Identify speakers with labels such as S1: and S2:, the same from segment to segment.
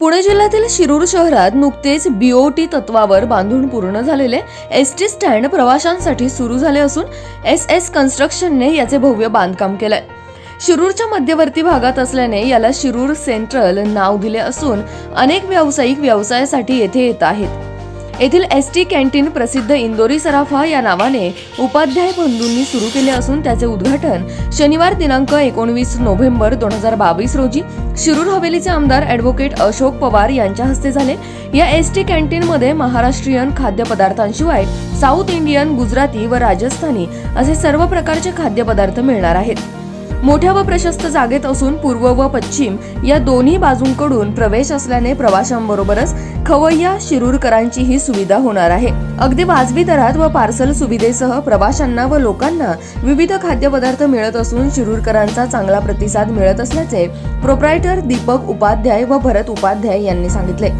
S1: पुणे जिल्ह्यातील शिरूर शहरात नुकतेच बीओटी तत्वावर बांधून पूर्ण झालेले एस टी स्टँड प्रवाशांसाठी सुरू झाले असून एस एस कन्स्ट्रक्शनने याचे भव्य बांधकाम केलंय. शिरूरच्या मध्यवर्ती भागात असल्याने याला शिरूर सेंट्रल नाव दिले असून अनेक व्यावसायिक व्यवसायासाठी येथे येत आहेत. येथील एस टी कॅन्टीन प्रसिद्ध इंदोरी सराफा या नावाने उपाध्याय बंधूंनी सुरू केले असून त्याचे उद्घाटन शनिवार दिनांक एकोणवीस नोव्हेंबर दोन हजार बावीस रोजी शिरूर हवेलीचे आमदार ॲडव्होकेट अशोक पवार यांच्या हस्ते झाले. या एस टी कॅन्टीनमध्ये महाराष्ट्रीयन खाद्यपदार्थांशिवाय साऊथ इंडियन गुजराती व राजस्थानी असे सर्व प्रकारचे खाद्यपदार्थ मिळणार आहेत. मोठ्या व प्रशस्त जागेत असून पूर्व व पश्चिम या दोन्ही बाजूंकडून प्रवेश असल्याने प्रवाशांबरोबरच खवय्या शिरूरकरांची ही सुविधा होणार आहे. अगदी वाजवी दरात व पार्सल सुविधेसह प्रवाशांना व लोकांना विविध खाद्यपदार्थ मिळत असून शिरूरकरांचा चांगला प्रतिसाद मिळत असल्याचे प्रोप्रायटर दीपक उपाध्याय व भरत उपाध्याय यांनी सांगितले.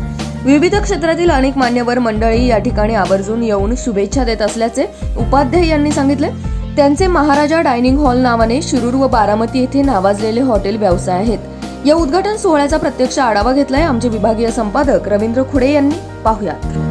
S1: विविध क्षेत्रातील अनेक मान्यवर मंडळी या ठिकाणी आवर्जून येऊन शुभेच्छा देत असल्याचे उपाध्याय यांनी सांगितले. त्यांचे महाराजा डायनिंग हॉल नावाने शिरूर व बारामती येथे नावाजलेले हॉटेल व्यवसाय आहेत. या उद्घाटन सोहळ्याचा प्रत्यक्ष आढावा घेतलाय आमचे विभागीय संपादक रवींद्र खुडे यांनी. पाहुयात.